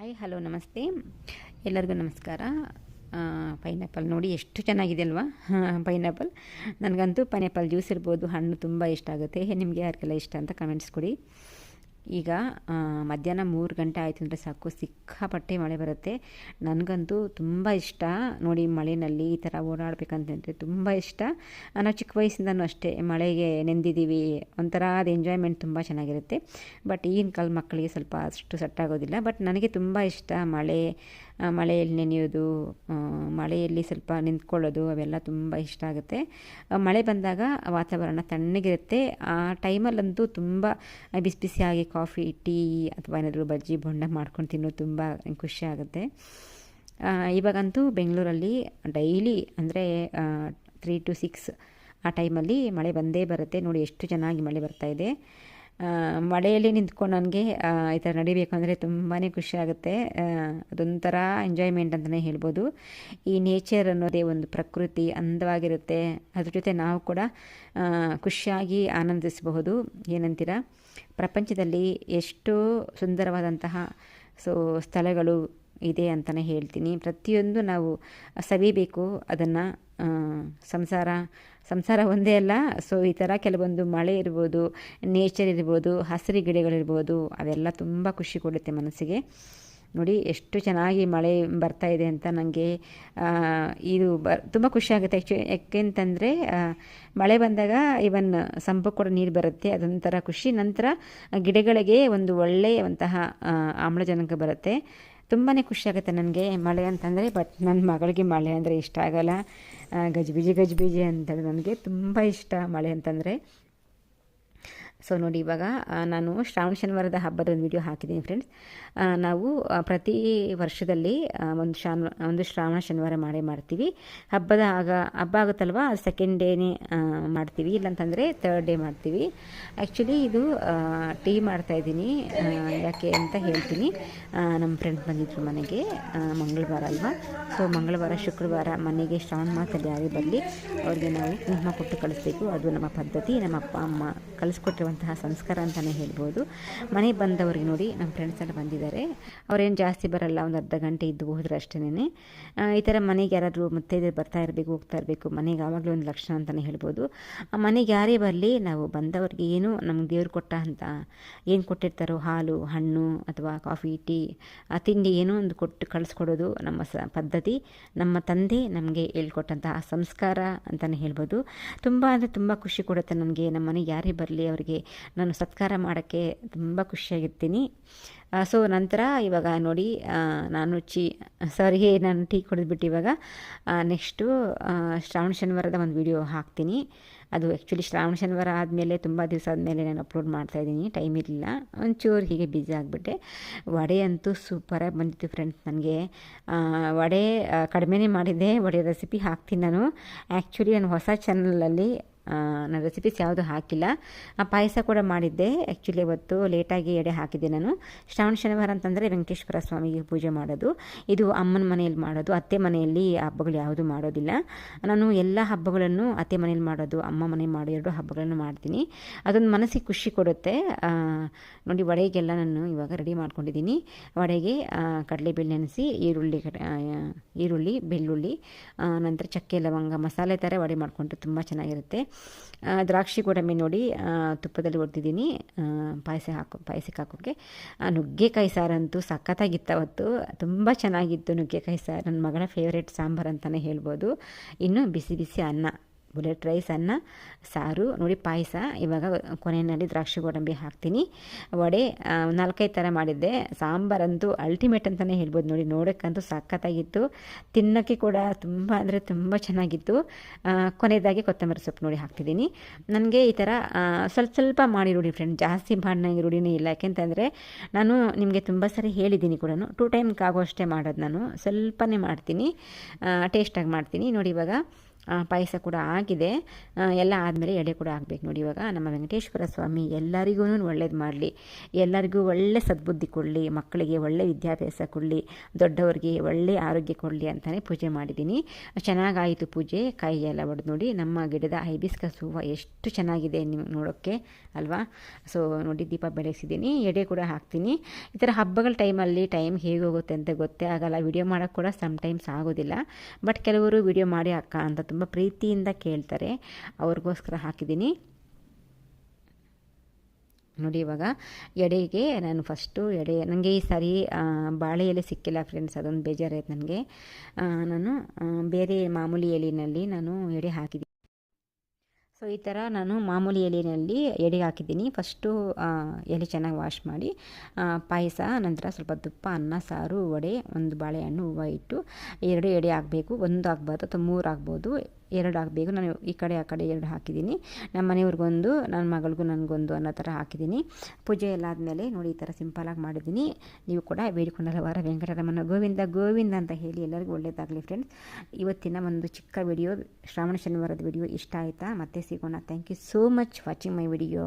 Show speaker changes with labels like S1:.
S1: Hi hello ನಮಸ್ತೆ. ಎಲ್ಲರಿಗೂ ನಮಸ್ಕಾರ. ಪೈನಾಪಲ್ ನೋಡಿ ಎಷ್ಟು ಚೆನ್ನಾಗಿದೆ ಅಲ್ವಾ? ಪೈನಾಪಲ್ ನನಗಂತೂ ಪೈನಾಪಲ್ ಜ್ಯೂಸ್ ಇರ್ಬೋದು, ಹಣ್ಣು ತುಂಬ ಇಷ್ಟ ಆಗುತ್ತೆ. ನಿಮಗೆ ಯಾರಿಗೆಲ್ಲ ಇಷ್ಟ ಅಂತ ಕಮೆಂಟ್ಸ್ ಕೊಡಿ. ಈಗ ಮಧ್ಯಾಹ್ನ ಮೂರು ಗಂಟೆ ಆಯಿತು ಅಂದರೆ ಸಾಕು, ಸಿಕ್ಕಾಪಟ್ಟೆ ಮಳೆ ಬರುತ್ತೆ. ನನಗಂತೂ ತುಂಬ ಇಷ್ಟ. ನೋಡಿ ಮಳೆಯಲ್ಲಿ ಈ ಥರ ಓಡಾಡಬೇಕಂತಂದರೆ ತುಂಬ ಇಷ್ಟ. ನಾನು ಚಿಕ್ಕ ವಯಸ್ಸಿಂದನೂ ಅಷ್ಟೇ ಮಳೆಗೆ ನೆಂದಿದ್ದೀವಿ, ಒಂಥರ ಅದು ಎಂಜಾಯ್ಮೆಂಟ್ ತುಂಬ ಚೆನ್ನಾಗಿರುತ್ತೆ. ಬಟ್ ಈಗಿನ ಕಾಲ ಮಕ್ಕಳಿಗೆ ಸ್ವಲ್ಪ ಅಷ್ಟು ಸೆಟ್ ಆಗೋದಿಲ್ಲ. ಬಟ್ ನನಗೆ ತುಂಬ ಇಷ್ಟ ಮಳೆ ಮಳೆಯಲ್ಲಿ ನೆನೆಯೋದು ಮಳೆಯಲ್ಲಿ ಸ್ವಲ್ಪ ನಿಂತ್ಕೊಳ್ಳೋದು, ಅವೆಲ್ಲ ತುಂಬ ಇಷ್ಟ ಆಗುತ್ತೆ. ಮಳೆ ಬಂದಾಗ ವಾತಾವರಣ ತಣ್ಣಗಿರುತ್ತೆ. ಆ ಟೈಮಲ್ಲಂತೂ ತುಂಬ ಬಿಸಿ ಬಿಸಿಯಾಗಿ ಕಾಫಿ, ಟೀ ಅಥವಾ ಏನಾದರೂ ಬಜ್ಜಿ, ಬೊಂಡ ಮಾಡ್ಕೊಂಡು ತಿನ್ನೋದು ತುಂಬ ಖುಷಿ ಆಗುತ್ತೆ. ಇವಾಗಂತೂ ಬೆಂಗಳೂರಲ್ಲಿ ಡೈಲಿ ಅಂದರೆ ತ್ರೀ ಟು ಸಿಕ್ಸ್ ಆ ಟೈಮಲ್ಲಿ ಮಳೆ ಬಂದೇ ಬರುತ್ತೆ. ನೋಡಿ, ಎಷ್ಟು ಚೆನ್ನಾಗಿ ಮಳೆ ಬರ್ತಾ ಇದೆ. ಮಳೆಯಲ್ಲಿ ನಿಂತ್ಕೊಂಡು ನನಗೆ ಈ ಥರ ನಡಿಬೇಕು ಅಂದರೆ ತುಂಬಾ ಖುಷಿ ಆಗುತ್ತೆ. ಅದೊಂಥರ ಎಂಜಾಯ್ಮೆಂಟ್ ಅಂತಲೇ ಹೇಳ್ಬೋದು. ಈ ನೇಚರ್ ಅನ್ನೋದೇ ಒಂದು ಪ್ರಕೃತಿ ಅಂದವಾಗಿರುತ್ತೆ. ಅದ್ರ ಜೊತೆ ನಾವು ಕೂಡ ಖುಷಿಯಾಗಿ ಆನಂದಿಸಬಹುದು. ಏನಂತೀರ? ಪ್ರಪಂಚದಲ್ಲಿ ಎಷ್ಟು ಸುಂದರವಾದಂತಹ, ಸೊ, ಸ್ಥಳಗಳು ಇದೆ ಅಂತಲೇ ಹೇಳ್ತೀನಿ. ಪ್ರತಿಯೊಂದು ನಾವು ಸವಿಬೇಕು ಅದನ್ನು ಸಂಸಾರ ಸಂಸಾರ ಒಂದೇ ಅಲ್ಲ, ಸೊ ಈ ಥರ ಕೆಲವೊಂದು ಮಳೆ ಇರ್ಬೋದು ನೇಚರ್ ಇರ್ಬೋದು, ಹಸಿರು ಗಿಡಗಳಿರ್ಬೋದು, ಅವೆಲ್ಲ ತುಂಬ ಖುಷಿ ಕೊಡುತ್ತೆ ಮನಸ್ಸಿಗೆ. ನೋಡಿ, ಎಷ್ಟು ಚೆನ್ನಾಗಿ ಮಳೆ ಬರ್ತಾ ಇದೆ ಅಂತ ನನಗೆ ಇದು ಬ, ತುಂಬ ಖುಷಿಯಾಗುತ್ತೆ ಆ್ಯಕ್ಚು ಯಾಕೆಂತಂದರೆ ಮಳೆ ಬಂದಾಗ ಇವನ್ ಸಂಪು ಕೂಡ ನೀರು ಬರುತ್ತೆ, ಅದೊಂಥರ ಖುಷಿ. ನಂತರ ಗಿಡಗಳಿಗೆ ಒಂದು ಒಳ್ಳೆಯ ಒಂತಹ ಆಮ್ಲಜನಕ ಬರುತ್ತೆ. ತುಂಬಾ ಖುಷಿಯಾಗುತ್ತೆ ನನಗೆ ಮಳೆ ಅಂತಂದರೆ ಬಟ್ ನನ್ನ ಮಗಳಿಗೆ ಮಳೆ ಅಂದರೆ ಇಷ್ಟ ಆಗೋಲ್ಲ. ಗಜ್ಬಿಜಿ ಗಜ್ಬಿಜಿ ಅಂತೇಳಿ ನನಗೆ ತುಂಬ ಇಷ್ಟ ಮಳೆ ಅಂತಂದರೆ. ಸೊ ನೋಡಿ ಇವಾಗ ನಾನು ಶ್ರಾವಣ ಶನಿವಾರದ ಹಬ್ಬದ ಒಂದು ವಿಡಿಯೋ ಹಾಕಿದ್ದೀನಿ ಫ್ರೆಂಡ್ಸ್ ನಾವು ಪ್ರತಿ ವರ್ಷದಲ್ಲಿ ಒಂದು ಶಾನ್, ಒಂದು ಶ್ರಾವಣ ಶನಿವಾರ ಮಾಡೇ ಮಾಡ್ತೀವಿ. ಹಬ್ಬದ ಆಗ, ಹಬ್ಬ ಆಗುತ್ತಲ್ವ? ಅದು ಸೆಕೆಂಡ್ ಡೇನೇ ಮಾಡ್ತೀವಿ. ಇಲ್ಲಂತಂದರೆ ತರ್ಡ್ ಡೇ ಮಾಡ್ತೀವಿ. ಆ್ಯಕ್ಚುಲಿ ಇದು ಟೀ ಮಾಡ್ತಾಯಿದ್ದೀನಿ ಯಾಕೆ ಅಂತ ಹೇಳ್ತೀನಿ. ನಮ್ಮ ಫ್ರೆಂಡ್ ಬಂದಿದ್ರು ಮನೆಗೆ ಮಂಗಳವಾರ ಅಲ್ವಾ? ಸೊ ಮಂಗಳವಾರ, ಶುಕ್ರವಾರ ಮನೆಗೆ ಶ್ರಾವಣ ಮಾಸದಲ್ಲಿ ಯಾರೇ ಬರಲಿ. ಅವ್ರಿಗೆ ನಾವು ಕುಂಕುಮ ಕೊಟ್ಟು ಕಳಿಸ್ಬೇಕು. ಅದು ನಮ್ಮ ಪದ್ಧತಿ. ನಮ್ಮ ಅಪ್ಪ, ಅಮ್ಮ ಕಲಿಸ್ಕೊಟ್ಟಿರುವಂತಹ ಸಂಸ್ಕಾರ ಅಂತಲೇ ಹೇಳ್ಬೋದು. ಮನೆ ಬಂದವರಿಗೆ ನೋಡಿ ನಮ್ಮ ಫ್ರೆಂಡ್ಸ್ ಎಲ್ಲ ಬಂದಿದ್ದಾರೆ. ಅವರೇನು ಜಾಸ್ತಿ ಬರಲ್ಲ, ಒಂದು ಅರ್ಧ ಗಂಟೆ ಇದ್ದು ಹೋದ್ರೆ ಅಷ್ಟೇ ಈ ಥರ ಮನೆಗೆ ಯಾರಾದರೂ ಮತ್ತೆ ಬರ್ತಾ ಇರಬೇಕು, ಹೋಗ್ತಾ ಇರಬೇಕು, ಮನೆಗೆ ಆವಾಗಲೂ ಒಂದು ಲಕ್ಷಣ ಅಂತಲೇ ಹೇಳ್ಬೋದು. ಆ, ಮನೆಗೆ ಯಾರೇ ಬರಲಿ, ನಾವು ಬಂದವ್ರಿಗೆ ಏನು ನಮ್ಗೆ ದೇವ್ರು ಕೊಟ್ಟ ಅಂತ ಏನು ಕೊಟ್ಟಿರ್ತಾರೋ, ಹಾಲು, ಹಣ್ಣು ಅಥವಾ ಕಾಫಿ, ಟೀ, ಆ ತಿಂಡಿ ಏನೋ ಒಂದು ಕೊಟ್ಟು ಕಳಿಸ್ಕೊಡೋದು ನಮ್ಮ ಸ, ಪದ್ಧತಿ. ನಮ್ಮ ತಂದೆ ನಮಗೆ ಹೇಳ್ಕೊಟ್ಟಂತಹ ಸಂಸ್ಕಾರ ಅಂತಲೇ ಹೇಳ್ಬೋದು. ತುಂಬ ಅಂದರೆ ತುಂಬ ಖುಷಿ ಕೊಡುತ್ತೆ ನನಗೆ ನಮ್ಮ ಮನೆಗೆ ಯಾರೇ ಬರಲಿ, ಅವರಿಗೆ ನಾನು ಸತ್ಕಾರ ಮಾಡೋಕ್ಕೆ ತುಂಬ ಖುಷಿಯಾಗಿರ್ತೀನಿ. ಸೊ ನಂತರ ಇವಾಗ ನೋಡಿ ನಾನು ಚಿ ಸಾರಿ ನಾನು ಟೀ ಕುಡಿದ್ಬಿಟ್ಟು ಇವಾಗ ನೆಕ್ಸ್ಟು ಶ್ರಾವಣ ಶನಿವಾರದ ಒಂದು ವಿಡಿಯೋ ಹಾಕ್ತೀನಿ. ಅದು ಆ್ಯಕ್ಚುಲಿ ಶ್ರಾವಣ ಶನಿವಾರ ಆದಮೇಲೆ ತುಂಬ ದಿವಸ ಆದಮೇಲೆ ನಾನು ಅಪ್ಲೋಡ್ ಮಾಡ್ತಾಯಿದ್ದೀನಿ ಟೈಮ್ ಇರಲಿಲ್ಲ. ಒಂಚೂರು ಹೀಗೆ ಬ್ಯುಸಿ ಆಗಿಬಿಟ್ಟೆ. ವಡೆ ಅಂತೂ ಸೂಪರಾಗಿ ಬಂದಿತ್ತು ಫ್ರೆಂಡ್ಸ್ ನನಗೆ. ವಡೆ ಕಡಿಮೆನೇ ಮಾಡಿದ್ದೆ, ವಡೆ ರೆಸಿಪಿ ಹಾಕ್ತೀನಿ ನಾನು. ಆ್ಯಕ್ಚುಲಿ ನಾನು ಹೊಸ ಚಾನಲಲ್ಲಿ ನಾನು ರೆಸಿಪೀಸ್ ಯಾವುದು ಹಾಕಿಲ್ಲ. ಆ, ಪಾಯಸ ಕೂಡ ಮಾಡಿದ್ದೆ. ಆ್ಯಕ್ಚುಲಿ ಇವತ್ತು ಲೇಟಾಗಿ ಎಡೆ ಹಾಕಿದ್ದೆ ನಾನು. ಶ್ರಾವಣ ಶನಿವಾರ ಅಂತಂದರೆ ವೆಂಕಟೇಶ್ವರ ಸ್ವಾಮಿಗೆ ಪೂಜೆ ಮಾಡೋದು. ಇದು ಅಮ್ಮನ ಮನೆಯಲ್ಲಿ ಮಾಡೋದು. ಅತ್ತೆ ಮನೆಯಲ್ಲಿ ಹಬ್ಬಗಳು ಯಾವುದು ಮಾಡೋದಿಲ್ಲ. ನಾನು ಎಲ್ಲ ಹಬ್ಬಗಳನ್ನು ಅತ್ತೆ ಮನೇಲಿ ಮಾಡೋದು, ಅಮ್ಮ ಮನೆ ಮಾಡೋ ಎರಡು ಹಬ್ಬಗಳನ್ನು ಮಾಡ್ತೀನಿ. ಅದೊಂದು ಮನಸ್ಸಿಗೆ ಖುಷಿ ಕೊಡುತ್ತೆ. ನೋಡಿ ವಡೆಗೆಲ್ಲ ನಾನು ಇವಾಗ ರೆಡಿ ಮಾಡ್ಕೊಂಡಿದ್ದೀನಿ. ವಡೆಗೆ ಕಡಲೆಬೇಳೆ ನೆನೆಸಿ, ಈರುಳ್ಳಿ ಈರುಳ್ಳಿ, ಬೆಳ್ಳುಳ್ಳಿ ನಂತರ ಚಕ್ಕೆ, ಲವಂಗ, ಮಸಾಲೆ ಥರ ವಡೆ ಮಾಡಿಕೊಂಡ್ರೆ ತುಂಬ ಚೆನ್ನಾಗಿರುತ್ತೆ. ದ್ರಾಕ್ಷಿ ಗೋಡಂಬಿ ನೋಡಿ ತುಪ್ಪದಲ್ಲಿ ಹೊಡೆದಿದ್ದೀನಿ ಪಾಯಸ ಹಾಕೋ ಪಾಯಸಕ್ಕೆ ಹಾಕೋಕ್ಕೆ ಆ, ನುಗ್ಗೆಕಾಯಿ ಸಾರಂತೂ ಸಖತ್ತಾಗಿತ್ತು ಅವತ್ತು. ತುಂಬ ಚೆನ್ನಾಗಿತ್ತು ನುಗ್ಗೆಕಾಯಿ ಸಾರು. ನನ್ನ ಮಗಳ ಫೇವ್ರೇಟ್ ಸಾಂಬಾರು ಅಂತಲೇ ಹೇಳ್ಬೋದು. ಇನ್ನು ಬಿಸಿ ಬಿಸಿ ಅನ್ನ. ಬುಲೆಟ್ ರೈಸ್ ಅನ್ನ, ಸಾರು, ನೋಡಿ ಪಾಯಸ, ಇವಾಗ ಕೊನೆಯಲ್ಲಿ ದ್ರಾಕ್ಷಿ ಗೋಡಂಬಿ ಹಾಕ್ತೀನಿ. ವಡೆ ನಾಲ್ಕೈದು ಥರ ಮಾಡಿದ್ದೆ. ಸಾಂಬಾರಂತೂ ಅಲ್ಟಿಮೇಟ್ ಅಂತಲೇ ಹೇಳ್ಬೋದು ನೋಡಿ, ನೋಡೋಕ್ಕಂತೂ ಸಖತ್ತಾಗಿತ್ತು. ತಿನ್ನೋಕ್ಕೆ ಕೂಡ ತುಂಬ ಅಂದರೆ ತುಂಬ ಚೆನ್ನಾಗಿತ್ತು. ಕೊನೆಯದಾಗಿ ಕೊತ್ತಂಬರಿ ಸೊಪ್ಪು ನೋಡಿ ಹಾಕ್ತಿದ್ದೀನಿ. ನನಗೆ ಈ ಥರ ಸ್ವಲ್ಪ ಸ್ವಲ್ಪ ಮಾಡಿ ರೂಢಿ ಫ್ರೆಂಡ್ ಜಾಸ್ತಿ ಮಾಡಿ ರೂಢಿನೇ ಇಲ್ಲ. ಯಾಕೆಂತಂದರೆ ನಾನು ನಿಮಗೆ ತುಂಬ ಸರಿ ಹೇಳಿದ್ದೀನಿ ಕೂಡ ಟೂ ಟೈಮ್ಗೆ ಆಗೋಷ್ಟೇ ಮಾಡೋದು ನಾನು. ಸ್ವಲ್ಪನೇ ಮಾಡ್ತೀನಿ. ಟೇಸ್ಟಾಗಿ ಮಾಡ್ತೀನಿ. ನೋಡಿ ಇವಾಗ ಪಾಯಸ ಕೂಡ ಆಗಿದೆ. ಎಲ್ಲ ಆದಮೇಲೆ ಎಡೆ ಕೂಡ ಆಗಬೇಕು ನೋಡಿ ಇವಾಗ. ನಮ್ಮ ವೆಂಕಟೇಶ್ವರ ಸ್ವಾಮಿ ಎಲ್ಲರಿಗೂ ಒಳ್ಳೇದು ಮಾಡಲಿ. ಎಲ್ಲರಿಗೂ ಒಳ್ಳೆ ಸದ್ಬುದ್ಧಿ ಕೊಡಲಿ. ಮಕ್ಕಳಿಗೆ ಒಳ್ಳೆ ವಿದ್ಯಾಭ್ಯಾಸ ಕೊಡಲಿ. ದೊಡ್ಡವರಿಗೆ ಒಳ್ಳೆ ಆರೋಗ್ಯ ಕೊಡಲಿ ಅಂತಲೇ ಪೂಜೆ ಮಾಡಿದ್ದೀನಿ. ಚೆನ್ನಾಗಾಯಿತು ಪೂಜೆ. ಕೈ ಎಲ್ಲ ಹೊಡೆದು ನೋಡಿ ನಮ್ಮ ಗಿಡದ ಹೈಬಿಸ್ಕಸ್ ಹೂವು ಎಷ್ಟು ಚೆನ್ನಾಗಿದೆ ನಿಮ್ಗೆ ನೋಡೋಕ್ಕೆ, ಅಲ್ವಾ? ಸೊ ನೋಡಿ ದೀಪ ಬೆಳೆಸಿದ್ದೀನಿ ಎಡೆ ಕೂಡ ಹಾಕ್ತೀನಿ. ಈ ಥರ ಹಬ್ಬಗಳ ಟೈಮಲ್ಲಿ ಟೈಮ್ ಹೇಗೆ ಹೋಗುತ್ತೆ ಅಂತ ಗೊತ್ತೇ ಆಗಲ್ಲ. ವಿಡಿಯೋ ಮಾಡೋಕ್ಕೆ ಕೂಡ ಸಮ್ ಟೈಮ್ಸ್ ಆಗೋದಿಲ್ಲ. ಬಟ್ ಕೆಲವರು ವಿಡಿಯೋ ಮಾಡಿ ಅಕ್ಕ ಅಂತ ತುಂಬ ಪ್ರೀತಿಯಿಂದ ಕೇಳ್ತಾರೆ. ಅವ್ರಿಗೋಸ್ಕರ ಹಾಕಿದ್ದೀನಿ. ನೋಡಿ ಇವಾಗ ಎಡೆಗೆ ನಾನು ಫಸ್ಟು ಎಡೆ ನನಗೆ ಈ ಸಾರಿ ಬಾಳೆ ಎಲೆ ಸಿಕ್ಕಿಲ್ಲ ಫ್ರೆಂಡ್ಸ್ ಅದೊಂದು ಬೇಜಾರಾಯ್ತು ನನಗೆ. ನಾನು ಬೇರೆ ಮಾಮೂಲಿ ಎಲೆಯಲ್ಲಿ ನಾನು ಎಡೆ ಹಾಕಿದ್ದೀನಿ. ಸೊ ಈ ಥರ ನಾನು ಮಾಮೂಲಿ ಎಲೆಯಲ್ಲಿ ಎಡೆ ಹಾಕಿದ್ದೀನಿ. ಫಸ್ಟು ಎಲೆ ಚೆನ್ನಾಗಿ ವಾಶ್ ಮಾಡಿ ಪಾಯಸ, ನಂತರ ಸ್ವಲ್ಪ ತುಪ್ಪ, ಅನ್ನ, ಸಾರು, ವಡೆ, ಒಂದು ಬಾಳೆಹಣ್ಣು, ಹೂವು ಇಟ್ಟು ಎರಡು ಎಡೆ ಹಾಕಬೇಕು. ಒಂದು ಹಾಕ್ಬಾರ್ದು ಅಥವಾ ಮೂರು ಆಗ್ಬೋದು ಎರಡು ಹಾಕಬೇಕು. ನಾನು ಈ ಕಡೆ, ಆ ಕಡೆ ಎರಡು ಹಾಕಿದ್ದೀನಿ. ನಮ್ಮ ಮನೆಯವ್ರಿಗೊಂದು, ನನ್ನ ಮಗಳಿಗೂ ನನಗೊಂದು ಅನ್ನೋ ಥರ ಹಾಕಿದ್ದೀನಿ. ಪೂಜೆ ಎಲ್ಲ ಆದಮೇಲೆ ನೋಡಿ, ಈ ಥರ ಸಿಂಪಲಾಗಿ ಮಾಡಿದ್ದೀನಿ. ನೀವು ಕೂಡ ಬೇಡಿಕೊಂಡಲವಾರ ವೆಂಕಟರಮಣ, ಗೋವಿಂದ ಗೋವಿಂದ ಅಂತ ಹೇಳಿ ಎಲ್ಲರಿಗೂ ಒಳ್ಳೆಯದಾಗಲಿ ಫ್ರೆಂಡ್ಸ್ ಇವತ್ತಿನ ಒಂದು ಚಿಕ್ಕ ವಿಡಿಯೋ ಶ್ರಾವಣ ಶನಿವಾರದ ವಿಡಿಯೋ ಇಷ್ಟ ಆಯಿತಾ? ಮತ್ತೆ ಸಿಗೋಣ. Thank you so much watching my video